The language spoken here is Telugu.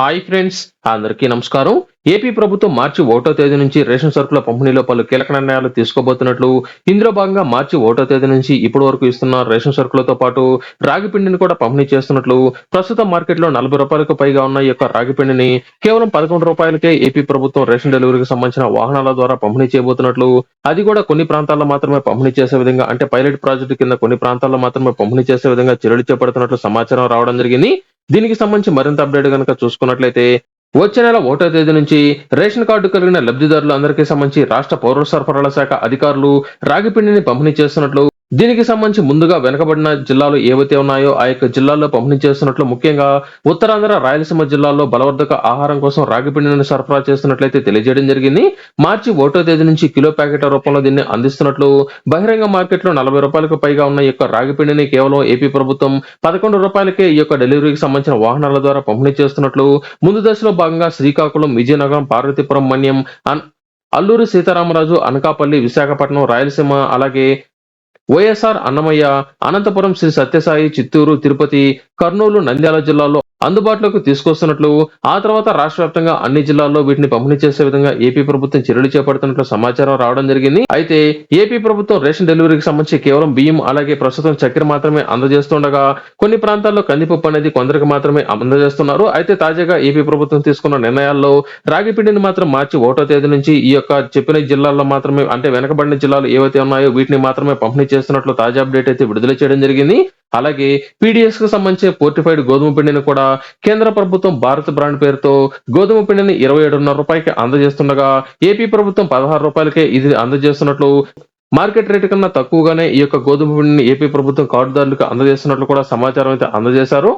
హాయ్ ఫ్రెండ్స్ అందరికీ నమస్కారం. ఏపీ ప్రభుత్వం మార్చి ఒకటో తేదీ నుంచి రేషన్ సరుకుల పంపిణీలో పలు కీలక నిర్ణయాలు తీసుకోబోతున్నట్లు ఇందులో భాగంగా మార్చి ఒకటో తేదీ నుంచి ఇప్పటి వరకు ఇస్తున్న రేషన్ సరుకులతో పాటు రాగి పిండిని కూడా పంపిణీ చేస్తున్నట్లు ప్రస్తుతం మార్కెట్లో నలభై రూపాయలకు పైగా ఉన్న ఈ యొక్క రాగి పిండిని కేవలం పదకొండు రూపాయలకే ఏపీ ప్రభుత్వం రేషన్ డెలివరీకి సంబంధించిన వాహనాల ద్వారా పంపిణీ చేయబోతున్నట్లు అది కూడా కొన్ని ప్రాంతాల్లో మాత్రమే పంపిణీ చేసే విధంగా అంటే పైలట్ ప్రాజెక్టు కింద కొన్ని ప్రాంతాల్లో మాత్రమే పంపిణీ చేసే విధంగా చర్యలు చేపడుతున్నట్లు సమాచారం రావడం జరిగింది. దీనికి సంబంధించి మరింత అప్డేట్ కనుక చూసుకున్నట్లయితే వచ్చే నెల ఒకటో తేదీ నుంచి రేషన్ కార్డు కలిగిన లబ్ధిదారులు అందరికీ సంబంధించి రాష్ట్ర పౌర సరఫరాల శాఖ అధికారులు రాగి పిండిని పంపిణీ చేస్తున్నట్లు దీనికి సంబంధించి ముందుగా వెనకబడిన జిల్లాలు ఏవైతే ఉన్నాయో ఆ యొక్క జిల్లాల్లో పంపిణీ చేస్తున్నట్లు ముఖ్యంగా ఉత్తరాంధ్ర రాయలసీమ జిల్లాల్లో బలవర్ధక ఆహారం కోసం రాగిపిండిని సరఫరా చేస్తున్నట్లయితే తెలియజేయడం జరిగింది. మార్చి ఒకటో తేదీ నుంచి కిలో ప్యాకెట్ రూపంలో దీన్ని అందిస్తున్నట్లు బహిరంగ మార్కెట్లో నలభై రూపాయలకు పైగా ఉన్న ఈ యొక్క రాగిపిండిని కేవలం ఏపీ ప్రభుత్వం పదకొండు రూపాయలకే ఈ యొక్క డెలివరీకి సంబంధించిన వాహనాల ద్వారా పంపిణీ చేస్తున్నట్లు ముందు దశలో భాగంగా శ్రీకాకుళం విజయనగరం పార్వతీపురం మన్యం అన్- అల్లూరి సీతారామరాజు అనకాపల్లి విశాఖపట్నం రాయలసీమ అలాగే వైఎస్ఆర్ అన్నమయ్య అనంతపురం శ్రీ సత్యసాయి చిత్తూరు తిరుపతి కర్నూలు నంద్యాల జిల్లాల్లో అందుబాటులోకి తీసుకొస్తున్నట్లు ఆ తర్వాత రాష్ట్ర వ్యాప్తంగా అన్ని జిల్లాల్లో వీటిని పంపిణీ చేసే విధంగా ఏపీ ప్రభుత్వం చర్యలు చేపడుతున్నట్లు సమాచారం రావడం జరిగింది. అయితే ఏపీ ప్రభుత్వం రేషన్ డెలివరీకి సంబంధించి కేవలం బియ్యం అలాగే ప్రస్తుతం చక్కెర మాత్రమే అందజేస్తుండగా కొన్ని ప్రాంతాల్లో కందిపప్పు అనేది కొందరికి మాత్రమే అందజేస్తున్నారు. అయితే తాజాగా ఏపీ ప్రభుత్వం తీసుకున్న నిర్ణయాల్లో రాగి పిండిని మాత్రం మార్చి ఒకటో తేదీ నుంచి ఈ యొక్క చెప్పిన జిల్లాల్లో మాత్రమే అంటే వెనకబడిన జిల్లాలు ఏవైతే ఉన్నాయో వీటిని మాత్రమే పంపిణీ చేస్తున్నట్లు తాజా అప్డేట్ అయితే విడుదల చేయడం జరిగింది. అలాగే పీడిఎస్కు సంబంధించి పోర్టిఫైడ్ గోధుమ పిండిని కూడా కేంద్ర ప్రభుత్వం భారత్ బ్రాండ్ పేరుతో గోధుమ పిండిని ఇరవై ఏడున్నర రూపాయలకి అందజేస్తుండగా ఏపీ ప్రభుత్వం పదహారు రూపాయలకే ఇది అందజేస్తున్నట్లు మార్కెట్ రేటు కన్నా తక్కువగానే ఈ యొక్క గోధుమ పిండిని ఏపీ ప్రభుత్వం కార్డుదారులకు అందజేస్తున్నట్లు కూడా సమాచారం అయితే అందజేశారు.